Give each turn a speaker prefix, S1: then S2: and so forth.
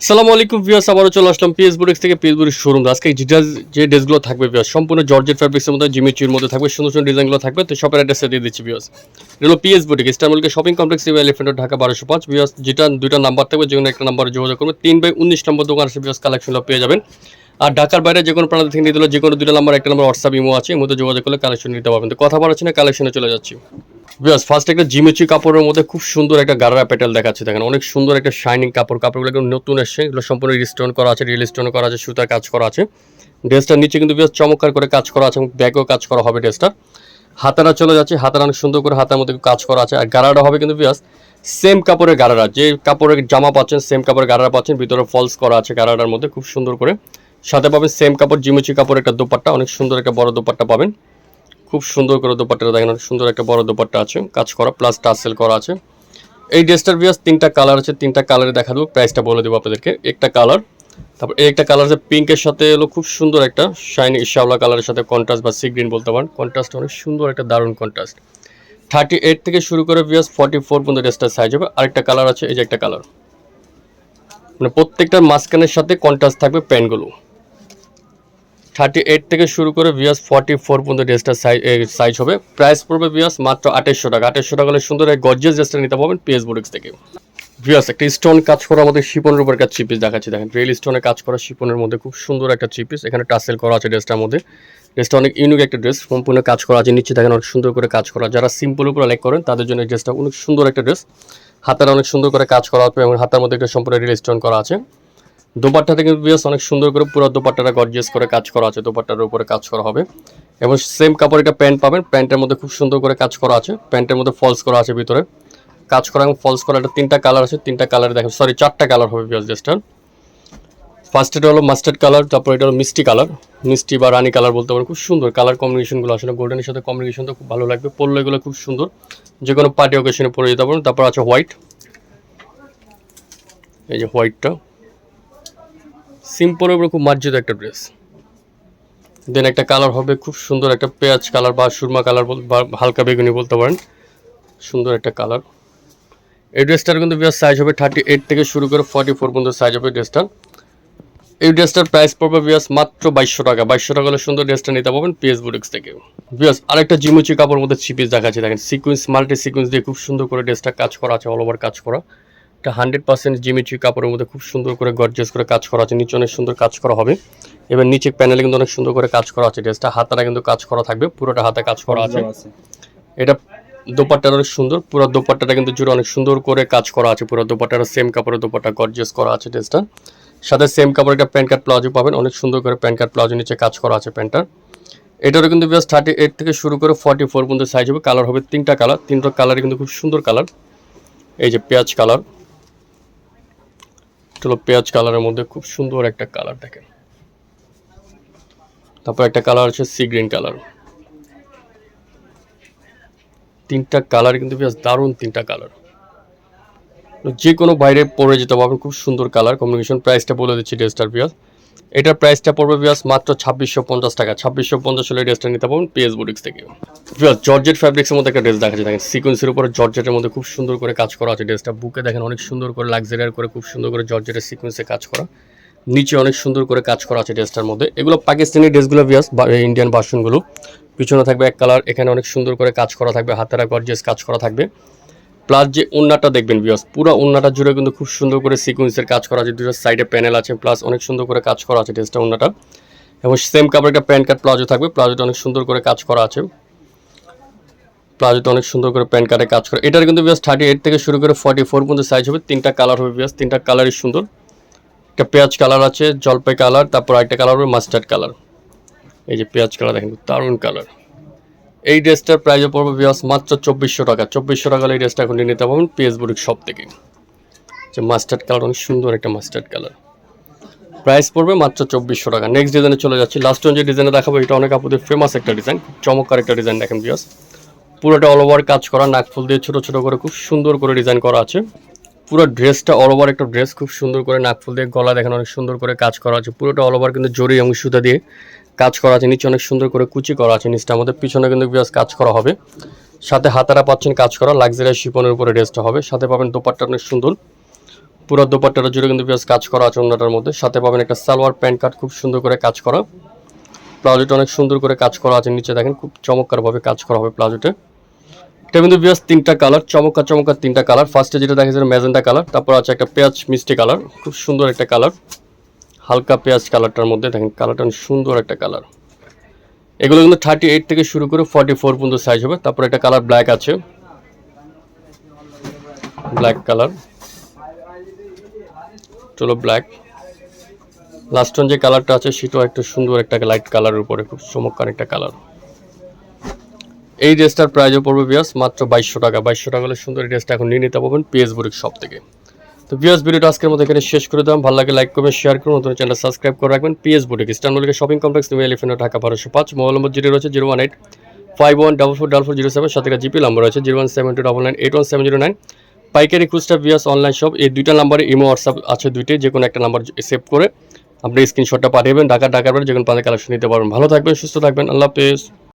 S1: সালামু আলাইকুম ভিউয়ার্স, আবারও চলে আসলাম পিএস বুরিক্স থেকে। পিএস শোরুম আজকে যে ড্রেস- যে ড্রেসগুলো থাকবে ভিউয়ার্স, সম্পূর্ণ জর্জেট ফ্যাব্রিক্সের মধ্যে জিমিচির মধ্যে থাকবে। সুন্দর সুন্দর ডিজাইনগুলো থাকবে। তো শপের অ্যাড্রেসটা দিয়ে দিচ্ছি ভিউয়ার্স। এগুলো পিএস বুটিক ইস্টারমলকে শপিং কমপ্লেক্স এলিফেন্ট ঢাকা বারোশো পাঁচ। ভিউয়ার্স, যেটা দুইটা নাম্বার থাকবে, যে কোনো একটা নাম্বারে যোগাযোগ করবে। তিন বাই উনিশ নম্বর দোকান আসে ভিউয়ার্স কালেকশনগুলো পেয়ে যাবেন। আর ঢাকার বাইরে যে কোনো প্রান্ত থেকে নিতে হলে যে কোনো দুটো নাম্বার একটা নাম্বার হোয়াটসঅ্যাপ ইমো আছে এর মধ্যে যোগাযোগ করলে কালেকশন নিতে পারবেন। তো কথা বলাচ্ছি না কালেকশনে চলে যাচ্ছি। বিয়াস ফার্স্ট একটা জিমেচি কাপড়ের মধ্যে খুব সুন্দর একটা গারারা প্যাটেল দেখাচ্ছে দেখেন। অনেক সুন্দর একটা শাইনিং কাপড়। কাপড়গুলো একদম নতুন এসছে। এগুলো সম্পূর্ণ রিস্টোন করা আছে রিয়েল স্টোন করা আছে, সুতার কাজ করা আছে। ড্রেসটার নিচে কিন্তু বেশ চমৎকার করে কাজ করা আছে এবং ব্যাগও কাজ করা হবে ড্রেসটা হাতারা চলে যাচ্ছে। হাতারা অনেক সুন্দর করে হাতার মধ্যে কাজ করা আছে। আর গাড়াটা হবে কিন্তু বিয়াস সেম কাপড়ের গারারা যে কাপড়ের জামা পাচ্ছেন সেম কাপড়ের গারারা পাচ্ছেন, ভিতরে ফলস করা আছে গারাটার মধ্যে। খুব সুন্দর করে। সাথে পাবেন সেম কাপড় জিমেচি কাপড় একটা দোপাট্টা। অনেক সুন্দর একটা বড় দোপাট্টা পাবেন। খুব সুন্দর করে দোপাট্টাটা দেখেন সুন্দর একটা বড় দোপাট্টা আছে, কাজ করা প্লাস টাসেল করা আছে। এই ড্রেসটার বিয়াস তিনটা কালার আছে, তিনটা কালারে দেখা দেবো প্রাইসটা বলে দেবো আপনাদেরকে। একটা কালার তারপর এই একটা কালার আছে পিঙ্কের সাথে এলো খুব সুন্দর একটা শাইনি শ্যাওলা কালারের সাথে কন্ট্রাস্ট বা সি গ্রিন বলতে পারেন কন্ট্রাস্ট অনেক সুন্দর একটা দারুণ কন্ট্রাস্ট থার্টি এইট থেকে শুরু করে বিয়াস ফর্টি ফোর পর্যন্ত ড্রেসটার সাইজ হবে। আরেকটা কালার আছে, এই যে একটা কালার মানে প্রত্যেকটার মাঝখানের সাথে কন্ট্রাস্ট থাকবে প্যান্টগুলো। থার্টি এইট থেকে শুরু করে ভিয়াস ফর্টি ফোর পর্যন্ত ড্রেসটা সাইজ হবে। প্রাইস পড়বে ভিয়াস মাত্র আঠাশশো টাকা। আঠাশশো টাকা হলে সুন্দর এই গর্জিয়াস ড্রেসটা নিতে পারবেন পিএস বুটিক্স থেকে। ভিয়াস একটা স্টোন কাজ করা আমাদের শিপনের উপর একটা চিপিস দেখাচ্ছি। দেখেন রিয়েল স্টোনে কাজ করা শিপনের মধ্যে খুব সুন্দর একটা চিপিস এখানে টাসেল করা আছে ড্রেসটার মধ্যে। ড্রেসটা অনেক ইউনিক একটা ড্রেস সম্পূর্ণ কাজ করা আছে নিচে, দেখেন, অনেক সুন্দর করে কাজ করা। যারা সিম্পল উপর লাইক করেন, তাদের জন্য ড্রেসটা অনেক সুন্দর একটা ড্রেস হাতার অনেক সুন্দর করে কাজ করা হবে এবং হাতার মধ্যে একটা সম্পূর্ণ রিয়েল স্টোন করা আছে। দোপাট্টাতে কিন্তু বেশ অনেক সুন্দর করে পুরো দোপাট্টাটা গর্জিয়াস করে কাজ করা আছে, দোপাট্টার উপরে কাজ করা হবে। এবং সেম কাপড় একটা প্যান্ট পাবেন, প্যান্টের মধ্যে খুব সুন্দর করে কাজ করা আছে, প্যান্টের মধ্যে ফলস করা আছে ভিতরে। কাজ করা এবং ফলস করা একটা তিনটা কালার আছে, তিনটা কালার দেখেন সরি চারটা কালার হবে বিয়াস ড্রেসটার ফার্স্ট এটা হলো মাস্টার্ড কালার তারপর এটা হলো মিষ্টি কালার মিষ্টি বা রানি কালার বলতে পারেন, খুব সুন্দর কালার কম্বিনেশনগুলো আসলে গোল্ডেনের সাথে কম্বিনেশন তো খুব ভালো লাগবে, পরলে এগুলো খুব সুন্দর। যে কোনো পার্টি অকেশনে পরে যেতে পারেন, তারপর আছে হোয়াইট এই যে হোয়াইটটা সিম্পলের উপরে খুব মার্জিত একটা ড্রেস দেন একটা কালার হবে খুব সুন্দর একটা পেঁয়াজ কালার বা সুরমা কালার বা হালকা বেগুনি বলতে পারেন। সুন্দর একটা কালার এই ড্রেসটার কিন্তু বিয়ার সাইজ হবে থার্টি এইট থেকে শুরু করে ফর্টি ফোর পর্যন্ত সাইজ হবে ড্রেসটার এই ড্রেসটার প্রাইস পড়বে বিয়াস মাত্র বাইশশো টাকা। বাইশশো টাকা হলে সুন্দর ড্রেসটা নিতে পারবেন পিএস বুটিক্স থেকে। বিয়াস আরেকটা জিমুচি কাপড়ের মধ্যে চিপিস দেখাচ্ছে দেখেন সিকুয়েন্স মাল্টি সিকুয়েন্স দিয়ে খুব সুন্দর করে ড্রেসটা কাজ করা আছে অল ওভার কাজ করা। এটা হান্ড্রেড পার্সেন্ট জিমিচি কাপড়ের মধ্যে খুব সুন্দর করে গর্জিয়াস করে কাজ করা আছে। নিচে অনেক সুন্দর কাজ করা হবে। এবার নিচে প্যানেলে কিন্তু অনেক সুন্দর করে কাজ করা আছে। ড্রেসটা হাতাটা কিন্তু কাজ করা থাকবে। পুরোটা হাতে কাজ করা আছে। এটা দোপাট্টাটা অনেক সুন্দর। পুরো দোপাট্টাটা কিন্তু জুড়ে অনেক সুন্দর করে কাজ করা আছে। পুরো দোপাট্টাটা সেম কাপড়ের দোপাট্টা গর্জিয়াস করা আছে ড্রেসটা সাথে সেম কাপড়ের একটা প্যান্ট কার্ড প্লাজো পাবেন। অনেক সুন্দর করে প্যান্ট কার্ড প্লাজো নিচে কাজ করা আছে প্যান্টটার এটারও কিন্তু বেশ থার্টি এইট থেকে শুরু করে ফর্টি ফোর পর্যন্ত সাইজ হবে। কালার হবে তিনটা কালার তিনটা কালারই কিন্তু খুব সুন্দর কালার এই যে পেঁয়াজ কালার হলো পেঁয়াজ কালারের মধ্যে খুব সুন্দর একটা কালার দেখেন। তারপর একটা কালার আছে সি গ্রিন কালার। তিনটা কালার কিন্তু বেশ দারুণ তিনটা কালার। যে কোনো বাইরে পরে যেতে পারবেন, খুব সুন্দর কালার। কম্বিনেশন প্রাইসটা বলে দিচ্ছি ডেস্টার বিয়াস এটার প্রাইসটা পড়বে বিয়াস মাত্র ছাব্বিশশো পঞ্চাশ টাকা। ছাব্বিশশো পঞ্চাশ হলে ড্রেসটা নিতে পারবেন পিএস বুটিক্স থেকে। বিয়াস জর্জেট ফ্যাব্রিক্সের মধ্যে একটা ড্রেস দেখাচ্ছে। দেখেন সিকোয়েন্সের উপরে জর্জেটের মধ্যে খুব সুন্দর করে কাজ করা আছে ড্রেসটা বুকে দেখেন, অনেক সুন্দর করে লাক্সারিয়ার করে খুব সুন্দর করে জর্জেটের সিকোয়েন্সে কাজ করা। নিচে অনেক সুন্দর করে কাজ করা আছে ড্রেসটার মধ্যে। এগুলো পাকিস্তানি ড্রেসগুলো বিয়াস ইন্ডিয়ান ভার্সনগুলো পিছনে থাকবে এক কালার এখানে অনেক সুন্দর করে কাজ করা থাকবে। হাতেরা গর্জিয়াস কাজ করা থাকবে। প্লাস যে উন্নাটা দেখবেন বিয়াস পুরো উন্নাটা জুড়ে কিন্তু খুব সুন্দর করে সিকুয়েন্সের কাজ করা আছে, দুটো সাইডে প্যানেল আছে প্লাস অনেক সুন্দর করে কাজ করা আছে ড্রেসটা উন্নাটা। এবং সেম কাপড় একটা প্যান্ট কার্ড প্লাজো থাকবে প্লাজোটা অনেক সুন্দর করে কাজ করা আছে। প্লাজোটা অনেক সুন্দর করে প্যান্ট কার্ডে কাজ করে, এটার কিন্তু বিয়াস থার্টি এইট থেকে শুরু করে ফর্টি ফোর পর্যন্ত সাইজ হবে, তিনটা কালার হবে বিয়াস তিনটা কালারই সুন্দর। একটা পেঁয়াজ কালার আছে, জলপাই কালার তারপর একটা কালার হবে মাস্টার্ড কালার এই যে পেঁয়াজ কালার দেখেন, দারুণ কালার এই ড্রেসটার প্রাইসে পড়বে বিয়াস মাত্র চব্বিশশো টাকা। চব্বিশশো টাকা এই ড্রেসটা এখন নিতে পারবেন পিএস শপ থেকে। যে মাস্টার্ড কালার অনেক সুন্দর একটা মাস্টার্ড কালার প্রাইস পড়বে মাত্র চব্বিশশো টাকা। নেক্সট ডিজাইনে চলে যাচ্ছি। লাস্ট যে ডিজাইনে দেখাবো, এটা অনেক আপুদের ফেমাস একটা ডিজাইন চমৎকার একটা ডিজাইন দেখেন বিয়াস পুরোটা অল ওভার কাজ করা, নাক ফুল দিয়ে ছোটো ছোটো করে, খুব সুন্দর করে ডিজাইন করা আছে। পুরো ড্রেসটা অল ওভার একটা ড্রেস খুব সুন্দর করে নাক ফুল দিয়ে, গলা দেখেন অনেক সুন্দর করে কাজ করা আছে। পুরোটা অল ওভার কিন্তু জরি এবং সুতা দিয়ে কাজ করা আছে। নিচে অনেক সুন্দর করে কুচি করা আছে নিচটা। আমাদের পিছনে কিন্তু বিয়াস কাজ করা হবে। সাথে হাতারা পাচ্ছেন কাজ করা লাক্সারি শিপনের উপরে ড্রেসটা হবে। সাথে পাবেন দোপাট্টা অনেক সুন্দর। পুরো দোপাট্টাটা জুড়ে কিন্তু বিয়াস কাজ করা আছে অন্যটার মধ্যে। সাথে পাবেন একটা সালোয়ার প্যান্ট কাট, খুব সুন্দর করে কাজ করা। প্লাজোটা অনেক সুন্দর করে কাজ করা আছে। নিচে দেখেন খুব চমৎকারভাবে কাজ করা হবে প্লাজোতে। এটা কিন্তু বিয়াস তিনটা কালার চমৎকার চমৎকার তিনটা কালার ফার্স্টে যেটা দেখা যাচ্ছে ম্যাজেন্টা কালার তারপর আছে একটা পেঁয়াজ মিষ্টি কালার খুব সুন্দর একটা কালার হালকা পেঁয়াজ কালারটার মধ্যে দেখেন কালারটা সুন্দর একটা কালার এগুলো কিন্তু থার্টি এইট থেকে শুরু করে ফর্টি ফোর পর্যন্ত সাইজ হবে। তারপর একটা কালার ব্ল্যাক আছে। ব্ল্যাক কালার চলো ব্ল্যাক লাস্ট যে কালারটা আছে, সেটাও একটা সুন্দর একটা লাইট কালারের উপরে, খুব চমৎকার একটা কালার এই ড্রেসটার প্রাইসও পড়বে বিয়াস মাত্র বাইশশো টাকা। বাইশশো টাকা হলে সুন্দর এই ড্রেসটা এখন নিয়ে নিতে পারবেন পিএস বুরিক শপ থেকে। তো বিয়াস ভিডিওটা আজকের মতো এখানে শেষ করে দিলাম। ভালো লাগে লাইক করবেন শেয়ার করুন। নতুন চ্যানেল সাবস্ক্রাইব করে রাখবেন। PS boutique ইস্টানবুলিকে shopping complex New Elephant Dhaka বারোশো পাঁচ মোবাইল নম্বর জিরো রয়েছে zero one eight five one double four double four zero seven. সাথে জিপি নাম্বার রয়েছে zero one seven two double nine eight one seven zero nine. পাইকারি খুচরা বিয়াস online shop এই দুইটা নাম্বারে ইমো হোয়াটসঅ্যাপ আছে দুইটি। যে কোনো একটা নাম্বার সেভ করে আপনি স্ক্রিনশটটা পাঠিয়ে দেবেন। ঢাকা, ঢাকার পরে যে কোনো পাঁচের কালেকশন নিতে পারবেন। ভালো থাকবেন, সুস্থ থাকবেন। আল্লাহ হাফেজ।